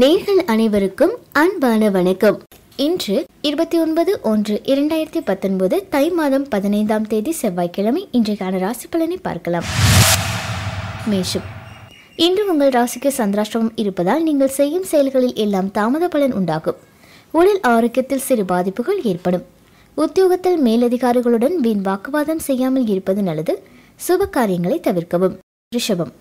நேர்கள் அனைவருக்கும் அன்பான வணக்கம். இன்று இருபத்தி ஒன்பது ஒன்று இரண்டாயிரத்தி பத்தொன்பது தை மாதம் பதினைந்தாம் தேதி செவ்வாய்க்கிழமை இன்றைக்கான ராசி பலனை பார்க்கலாம். மேஷம். இன்று உங்கள் ராசிக்கு சந்திராஷ்டமம் இருப்பதால் நீங்கள் செய்யும் செயல்களில் எல்லாம் தாமத பலன் உண்டாகும். உடல் ஆரோக்கியத்தில் சிறு பாதிப்புகள் ஏற்படும். உத்தியோகத்தில் மேலதிகாரிகளுடன் வீண் வாக்குவாதம் செய்யாமல் இருப்பது நல்லது. சுப காரியங்களை தவிர்க்கவும். ரிஷபம்.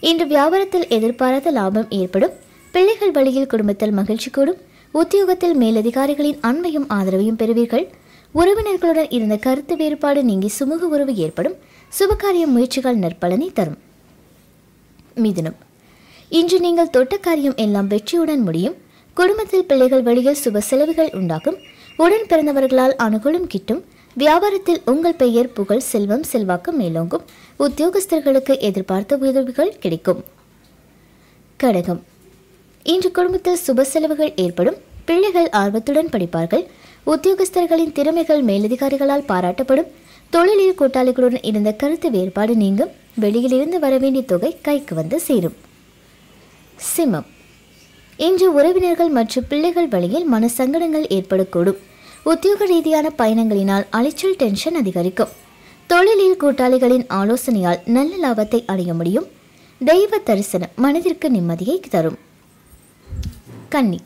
இன்று வியாபாரத்தில் எதிர்பாராத லாபம் ஏற்படும். பிள்ளைகள் வழியில் குடும்பத்தில் மகிழ்ச்சி கூடும். உத்தியோகத்தில் மேலதிகாரிகளின் அன்பையும் ஆதரவையும் பெறுவீர்கள். உறவினர்களுடன் இருந்த கருத்து வேறுபாடு நீங்கி சுமூக உறவு ஏற்படும். சுபகாரிய முயற்சிகள் நற்பலனை தரும். மிதுனம். இன்று நீங்கள் தொட்ட காரியம் எல்லாம் வெற்றியுடன் முடியும். குடும்பத்தில் பிள்ளைகள் வழியில் சுப செலவுகள் உண்டாகும். உடன் பிறந்தவர்களால் அனுகூலம் கிட்டும். வியாபாரத்தில் உங்கள் பெயர் புகழ் செல்வம் செல்வாக்கு மேலோங்கும். உத்தியோகஸ்தர்களுக்கு எதிர்பார்த்த உதவிகள் கிடைக்கும். கடகம். இன்று குடும்பத்தில் சுப செலவுகள் ஏற்படும். பிள்ளைகள் ஆர்வத்துடன் படிப்பார்கள். உத்தியோகஸ்தர்களின் திறமைகள் மேலதிகாரிகளால் பாராட்டப்படும். தொழிலில் கூட்டாளிகளுடன் இருந்த கருத்து வேறுபாடு நீங்கும். வெளியிலிருந்து வர வேண்டிய தொகை கைக்கு வந்து சேரும். சிம்மம். இன்று உறவினர்கள் மற்றும் பிள்ளைகள் வழியில் மனசங்கடங்கள் ஏற்படக்கூடும். உத்தியோக ரீதியான பயணங்களினால் அலைச்சல் டென்ஷன் அதிகரிக்கும். தொழிலில் கூட்டாளிகளின் ஆலோசனையால் நல்ல லாபத்தை அடைய முடியும். தெய்வ தரிசனம் மனதிற்கு நிம்மதியை தரும். கன்னி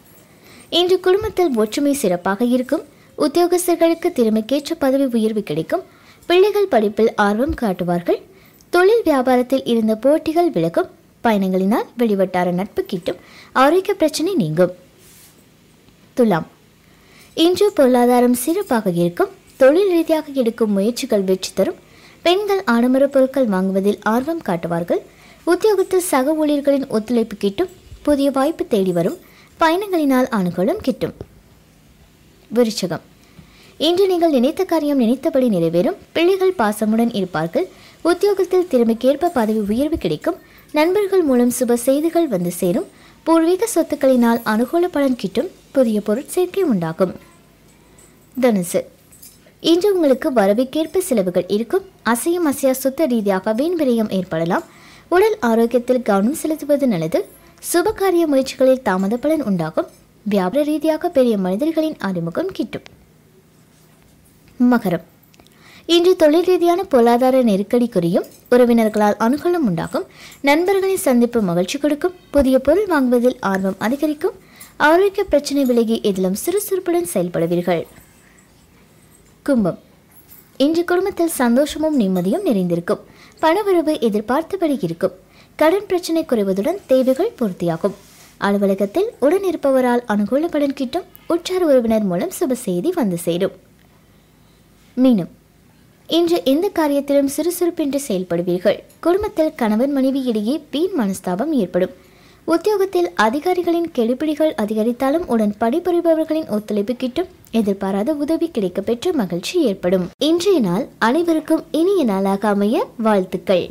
இன்று குடும்பத்தில் ஒற்றுமை சிறப்பாக இருக்கும். உத்தியோகஸ்தர்களுக்கு திறமைக்கேற்ற பதவி உயர்வு கிடைக்கும். பிள்ளைகள் படிப்பில் ஆர்வம் காட்டுவார்கள். தொழில் வியாபாரத்தில் இருந்த போட்டிகள் விலகும். பயணங்களினால் வெளிவட்டார நட்பு கிட்டும். ஆரோக்கிய பிரச்சனை நீங்கும். துலாம். இன்று பொருளாதாரம் சிறப்பாக இருக்கும். தொழில் ரீதியாக எடுக்கும் முயற்சிகள் வெற்றி தரும். பெண்கள் ஆடம்பர பொருட்கள் வாங்குவதில் ஆர்வம் காட்டுவார்கள். உத்தியோகத்தில் சக ஊழியர்களின் ஒத்துழைப்பு கிட்டும். புதிய வாய்ப்பு தேடி வரும். பயணங்களினால் அனுகூலம் கிட்டும். விருச்சகம். இன்று நீங்கள் நினைத்த காரியம் நினைத்தபடி நிறைவேறும். பிள்ளைகள் பாசமுடன் இருப்பார்கள். உத்தியோகத்தில் திறமைக்கேற்ப பதவி உயர்வு கிடைக்கும். நண்பர்கள் மூலம் சுப செய்திகள் வந்து சேரும். பூர்வீக சொத்துக்களினால் அனுகூல பலன் கிட்டும். புதிய பொருட்சேர்க்கை உண்டாகும். தனுசு. இன்று உங்களுக்கு வரவிற்கேற்ப செலவுகள் இருக்கும். அசையும் அசையா சொத்து ரீதியாக வீண் விரயம் ஏற்படலாம். உடல் ஆரோக்கியத்தில் கவனம் செலுத்துவது நல்லது. சுபகாரிய முயற்சிகளில் தாமத பலன் உண்டாகும். வியாபார ரீதியாக பெரிய மனிதர்களின் அறிமுகம் கிட்டும். மகரம். இன்று தொழில் ரீதியான பொருளாதார நெருக்கடி குறையும். உறவினர்களால் அனுகூலம் உண்டாகும். நண்பர்களின் சந்திப்பு மகிழ்ச்சி கொடுக்கும். புதிய பொருள் வாங்குவதில் ஆர்வம் அதிகரிக்கும். ஆரோக்கிய பிரச்சனை விலகி எதிலும் சுறுசுறுப்புடன் செயல்படுவீர்கள். கும்பம். இன்று குடும்பத்தில் சந்தோஷமும் நிம்மதியும் நிறைந்திருக்கும். பணவரவு எதிர்பார்த்தபடி இருக்கும். கடன் பிரச்சனை குறைவதுடன் தேவைகள் பூர்த்தியாகும். அலுவலகத்தில் உடன் இருப்பவரால் அனுகூல பலன் கிட்டும் உற்றார் உறவினர் மூலம் சுப செய்தி வந்து சேரும். மீனம் இன்று எந்த காரியத்திலும் சுறுசுறுப்பின்றி செயல்படுவீர்கள். குடும்பத்தில் கணவன் மனைவி இடையே வீண் மனஸ்தாபம் ஏற்படும். உத்தியோகத்தில் அதிகாரிகளின் கெடுபிடிகள் அதிகரித்தாலும் உடன் பணிபுரிபவர்களின் ஒத்துழைப்பு கிட்டும் எதிர்பாராத உதவி கிடைக்கப்பெற்ற மகிழ்ச்சி ஏற்படும். இன்றைய நாள் அனைவருக்கும் இனிய நாளாக அமைய வாழ்த்துக்கள்.